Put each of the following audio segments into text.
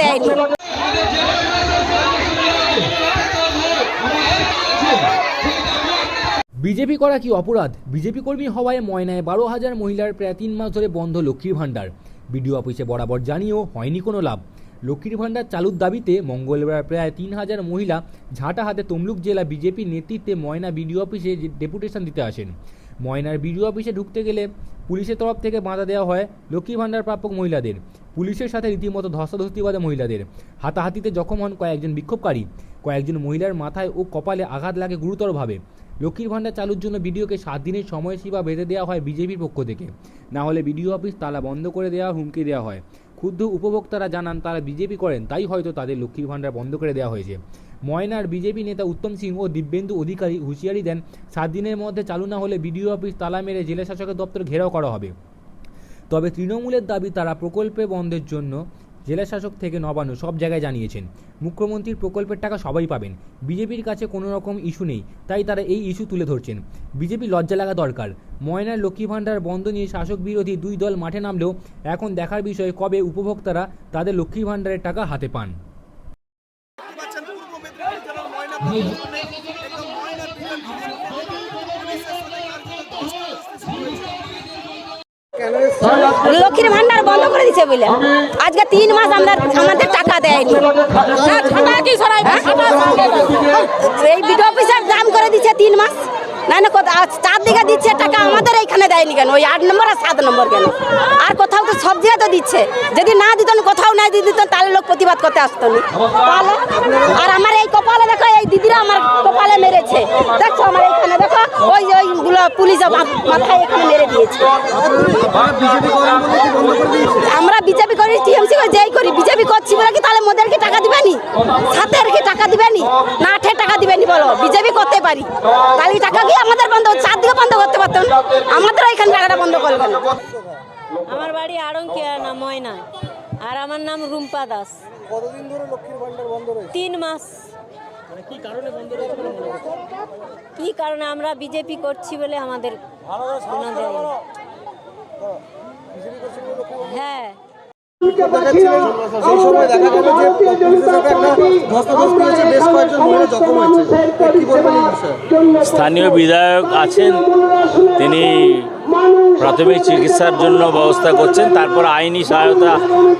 দেয়নি। বিজেপি করা কি অপরাধ? বিজেপি কর্মী হওয়ায় ময়নায় বারো হাজার মহিলার প্রায় তিন মাস ধরে বন্ধ লক্ষ্মীর ভাণ্ডার। বিডিও অফিসে বরাবর জানিয়েও হয়নি কোনো লাভ। লক্ষ্মীর ভাণ্ডার চালুর দাবিতে মঙ্গলবার প্রায় তিন হাজার মহিলা ঝাঁটা হাতে তমলুক জেলা বিজেপির নেতৃত্বে ময়না বিডিও অফিসে ডেপুটেশন দিতে আসেন। ময়নার বিডিও অফিসে ঢুকতে গেলে পুলিশের তরফ থেকে বাধা দেওয়া হয় লক্ষ্মীর ভাণ্ডার প্রাপক মহিলাদের। পুলিশের সাথে রীতিমতো ধস্তাধস্তি বাজে মহিলাদের। হাতাহাতিতে জখম হন কয়েকজন বিক্ষোভকারী। কয়েকজন মহিলার মাথায় ও কপালে আঘাত লাগে গুরুতরভাবে। লক্ষ্মীর ভাণ্ডার চালুর জন্য বিডিওকে সাত দিনের সময়সীমা বেঁধে দেওয়া হয় বিজেপির পক্ষ থেকে। না হলে বিডিও অফিস তালা বন্ধ করে দেওয়ার হুমকি দেওয়া হয়। ক্ষুদ্র উপভোক্তারা জানান, তারা বিজেপি করেন, তাই হয়তো তাদের লক্ষ্মীর ভাণ্ডার বন্ধ করে দেওয়া হয়েছে। ময়নার বিজেপি নেতা উত্তম সিং ও দিব্যেন্দু অধিকারী হুঁশিয়ারি দেন, সাত দিনের মধ্যে চালু না হলে বিডিও অফিস তালা মেরে জেলা শাসকের দপ্তর ঘেরাও করা হবে। তবে তৃণমূলের দাবি তারা প্রকল্পে বন্ধের জন্য জেলা শাসক থেকে নবান্ন সব জায়গায় জানিয়েছেন। মুখ্যমন্ত্রীর প্রকল্পের টাকা সবাই পাবেন। বিজেপির কাছে কোনো রকম ইস্যু নেই, তাই তারা এই ইস্যু তুলে ধরছেন। বিজেপি লজ্জা লাগা দরকার। ময়নার লক্ষ্মী ভাণ্ডার বন্ধ নিয়ে শাসক বিরোধী দুই দল মাঠে নামলেও এখন দেখার বিষয় কবে উপভোক্তারা তাদের লক্ষ্মী ভাণ্ডারের টাকা হাতে পান। ময়না লক্ষ্মীর ভান্ডার বন্ধ করে দিছে বলে। আজকে তিন মাস আমরা আমাদের টাকা দেয়নি? এই অফিসার দাম করে দিচ্ছে তিন মাস। না না, কোথা- আজ চার দিকে দিচ্ছে, টাকা আমাদের এইখানে দেয়নি কেন? ওই আট নম্বর আর সাত নম্বর কেন? আর কোথাও তো সব জায়গায় তো দিচ্ছে। যদি না দিত, কোথাও না দিত, তাহলে লোক প্রতিবাদ করতে আসতো না। আর আমার এই কপালে দেখো, এই দিদিরা আমার কপালে মেরেছে। দেখো পুলিশ মাথায় এখানে। মেরে দিয়েছে আমরা বিজেপি করি টিএমসি যেই করি বিজেপি করছি বলে কি তাহলে মোদেরকে টাকা দিবেনি? সাথের কি টাকা দিবেনি? না আঠের টাকা দিবেনি বলো বিজেপি করতে পারি। তাহলে টাকা কি আমাদের বন্ধ চার দিকে বন্ধ করতে পারতেন আমাদের এখানে টাকাটা বন্ধ করবেন আমার বাড়ি আড়ংকিয়া না ময়না। আর আমার নাম রুম্পা দাস। কতদিন ধরে লক্ষ্মীর ভান্ডার বন্ধ রয়েছে? তিন মাস। কি কারণে আমরা বিজেপি করছি বলে আমাদের। হ্যাঁ। স্থানীয় বিধায়ক আছেন তিনি প্রাথমিক চিকিৎসার জন্য ব্যবস্থা করছেন, তারপর আইনি সহায়তা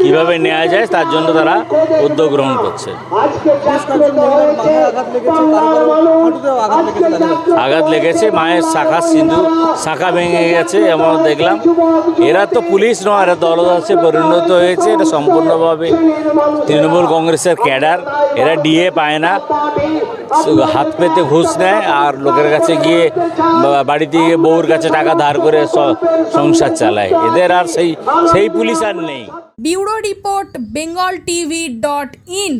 কীভাবে নেওয়া যায় তার জন্য তারা উদ্যোগ গ্রহণ করছে। আঘাত লেগেছে, মায়ের শাখা সিন্ধু শাখা ভেঙে গেছে এমন দেখলাম। এরা তো পুলিশ নয়, এরা দলদাসে পরিণত হয়েছে, এটা সম্পূর্ণভাবে তৃণমূল কংগ্রেসের ক্যাডার, এরা ডিএ পায় না। হাত পেতে ঘুষ নেয়, আর লোকের কাছে গিয়ে বাড়িতে গিয়ে বউর কাছে টাকা ধার করে সংসার চালায়। এদের আর সেই সেই পুলিশ আর নেই। Bureau report, Bengal TV dot in.